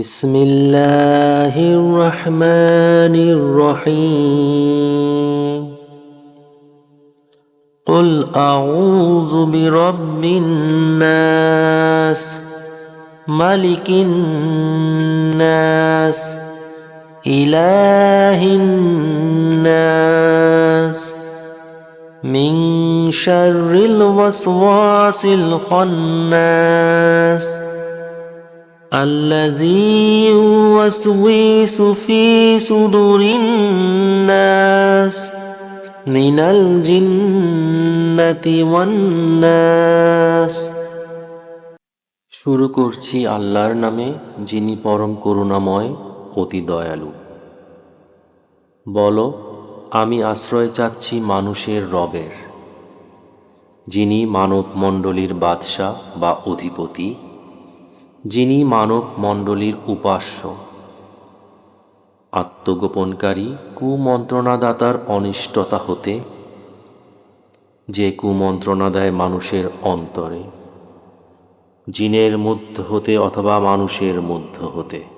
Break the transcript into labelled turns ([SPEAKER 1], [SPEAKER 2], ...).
[SPEAKER 1] بسم الله الرحمن الرحيم. قل أعوذ برب الناس ملك الناس إله الناس. من شر الوسواس الخناس. الذي يوسوس في صدور الناس من الجنة والناس শুরু করছি আল্লাহর নামে যিনি পরম করুণাময় অতি দয়ালু বলো আমি আশ্রয় চাচ্ছি মানুষের রবের যিনি মানব মণ্ডলীর বাদশাহ বা অধিপতি যিনি মানব মণ্ডলীর উপাস্য। আত্মগোপনকারী কুমন্ত্রণাদাতার অনিষ্টতা হতে, যে কুমন্ত্রণা দেয় মানুষের অন্তরে, জিনের মধ্য হতে অথবা মানুষের মধ্য হতে।